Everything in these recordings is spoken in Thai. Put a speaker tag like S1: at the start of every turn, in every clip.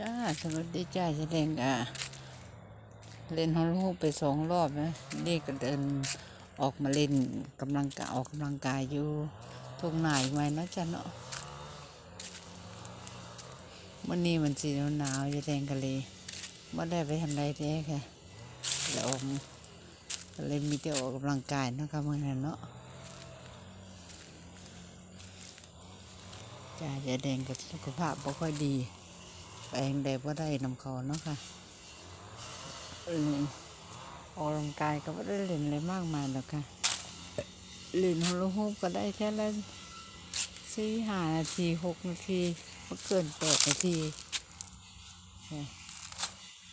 S1: จ้าสวัสดีจ้าแสดงอะเล่นฮอลลูไปสองรอบนะนี่ก็เดินออกมาเล่นกำลังกายออกกำลังกายอยู่ตรงไหนไว้เนาะจ้ะเนาะวันนี้มันสีหนาวๆจะแดงกันเลยไม่ได้ไปทำอะไรแท้ค่ะแล้วออกก็เลยมีแต่ออกกำลังกายนะคะเมื่อนั้นเนาะจ้าจะแดงกับสุขภาพบ่ค่อยดี แปลงแดดว่าได้นำเขาเนาะค่ะออกกำลังกายก็ไม่ได้เล่นอะไรมากมายหรอกค่ะเล่นฮอลลูปก็ได้แค่ละสี่ห้านาทีหกนาทีไม่เกินแปดนาที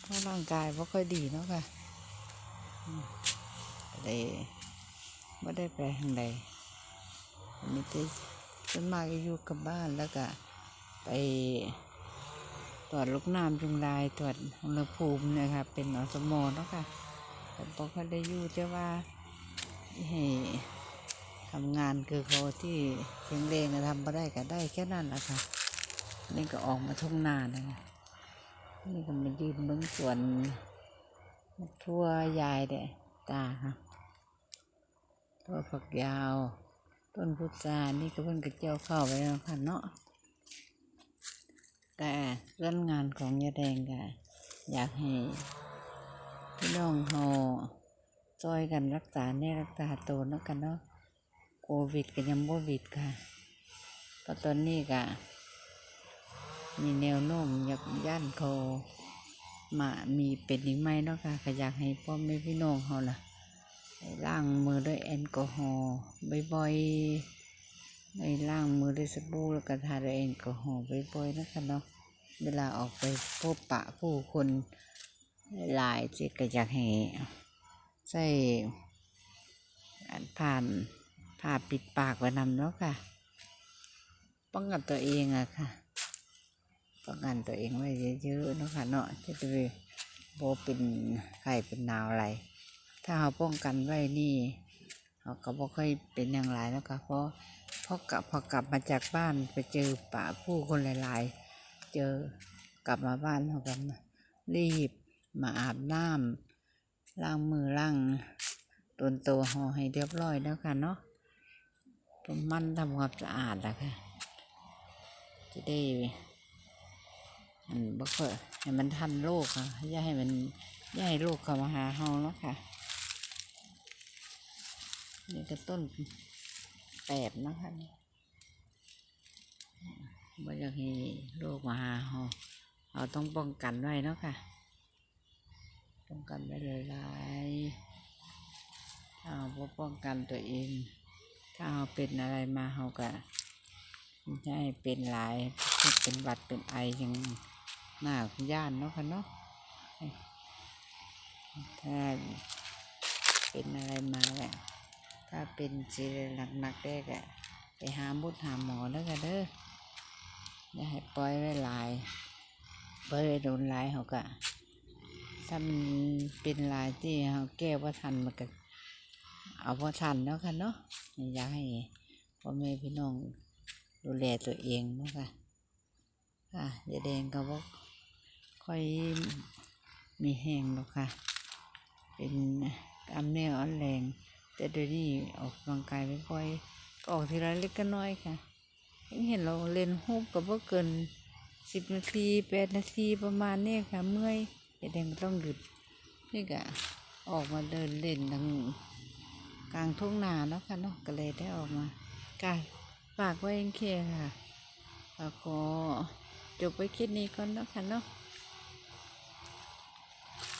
S1: เพราะร่างกายไม่ค่อยดีเนาะค่ะอืมก็เลยไม่ได้ไปทางใดมีแต่ส่วนมากอยู่กับบ้านแล้วก็ไป ตรวจลูกน้ำจุงลายตรวจอุณหภูมิเนะครับเป็นอสมอเนาะค่ะแต่พอเขาได้ยู่จะว่าให้ทำงานคือเขาที่เชียงเรงทำมาได้ก็ได้แค่นั้นแหละค่ะ นี่ก็ออกมาทุ่งนานะคะนี่ก็มายืนเบื้องสวนทั่วยายเด้ตาค่ะทั่วฝักยาว ต้นพุทรานี่ก็เพิ่นกระเจียวเข้าไปแล้วค่ะเนาะ แต่เรื่องงานของยาแดงก็อยากให้พี่น้องเฮาช่วยกันรักษาในรักษาตัวเนาะกันเนาะโควิดก็ยังบ่วิดค่ะก็ตอนนี้ก็มีแนวโน้มอยากย่านเขามามีเป็นอีกไหมเนาะค่ะก็อยากให้พ่อแม่พี่น้องเฮาล่ะล้างมือด้วยแอลกอฮอล์บ่อยๆ ในล้างมือด้วยสบู่แล้วก็ทาด้วยแอลกอฮอล์บ่อยๆนะคะเนาะเวลาออกไปพบปะผู้คนหลายจิก็อยากให้ใส่ผ่านผ้าปิดปากไว้นำเนาะค่ะ ป้องกันตัวเองอะค่ะ ป้องกันตัวเองไว้เยอะๆเนาะค่ะเนาะจะได้โบเป็นไข้เป็นหนาวอะไร ถ้าเราป้องกันไว้นี่เราก็บ่ค่อยเป็นอย่างไรแล้วค่ะเพราะ พอกลับพอกลับมาจากบ้านไปเจอป่าผู้คนหลายๆ เจอกลับมาบ้านเขากันรีบมาอาบน้ำล้างมือล้างตนตัวห่อให้เรียบร้อยแล้วค่ะเนาะมันทำความสะอาดแล้วค่ะ จะได้อันบ่ค่อยให้มันทันโรคค่ะอย่าให้มันอย่าให้โรคเข้ามาหาเฮาเนาะค่ะนี่ก็ต้น แปดนะคะบ่อยากให้โรคมาหาเราเราต้องป้องกันไว้เนาะค่ะ ป้องกันไว้หลายถ้าเราบ่ป้องกันตัวเอง ถ้าเราเป็นอะไรมาเราก็ให้เป็นหลายเป็นหวัดเป็นไอยังหน้าย่านเนาะค่ะเนาะถ้าเป็นอะไรมาแล้ว ถ้าเป็นสีหนักๆได้ก็ไปหาบุตรหาหมอแล้วกันเด้ออย่าให้ปล่อยไว้หลายปล่อยไว้โดนหลายเขาก็ถ้ามันเป็นหลายที่เขาแก้ว่าทันมันก็เอาว่าทันแล้วกันเนาะอยากให้พ่อแม่พี่น้องดูแลตัวเองเนาะค่ะค่ะยาแดงก็บอกค่อยมีแห้งหรอกค่ะ เป็นกล้ามเนื้ออ่อนแรง แต่เดี๋ยวนี้ออกกำลังกายไม่ค่อยออกทีละเล็กก็น้อยค่ะเห็นเราเล่นฮูบกับว่าเกินสิบนาทีแปดนาทีประมาณนี้ค่ะ เมื่อยแต่แดงก็ต้องหยุดนี่ก็ออกมาเดินเล่นทางกลางทุ่งนาเนาะค่ะเนาะก็เลยได้ออกมากายฝากไว้เองเคค่ะแล้วก็จบไปคลิปนี้ก่อนเนาะค่ะเนาะ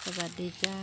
S1: สวัสดีจ้า